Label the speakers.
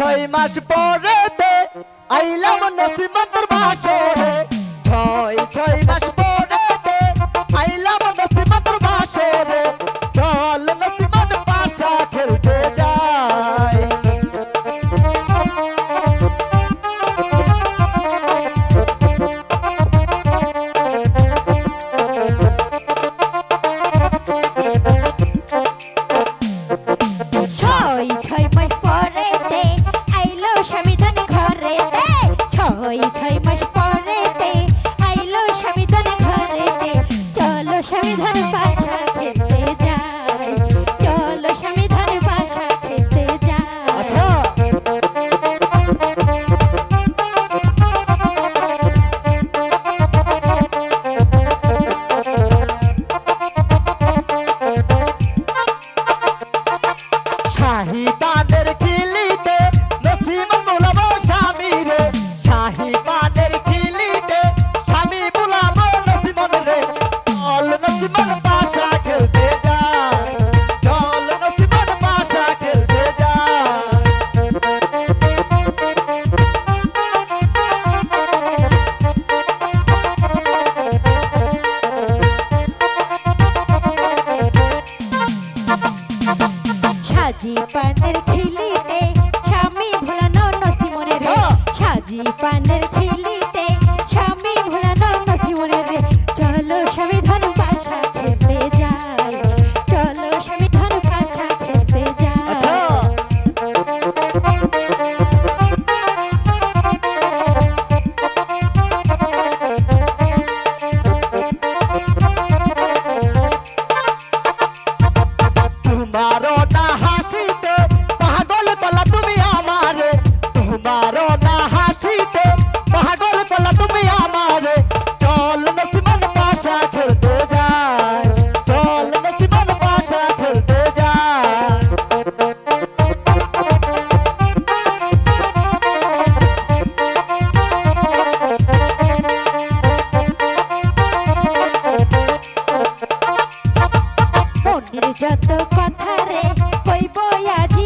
Speaker 1: ছয় মাস পরেতে আইলাম নসিমন্তর বাসরে। শাহি
Speaker 2: সাজি পানের খিলিতে স্বামী ভুলানো নথি মনে রে। হ্যাঁ। সাজি পানের খিলিতে স্বামী ভুলানো নথি মনে রে। চলো স্বামী ধন পাশা খেতে যাই। চলো স্বামী ধন পাশা খেতে আচ্ছা।
Speaker 1: যাই। tomorrow.
Speaker 2: মনের যত কথা রে কইব আজ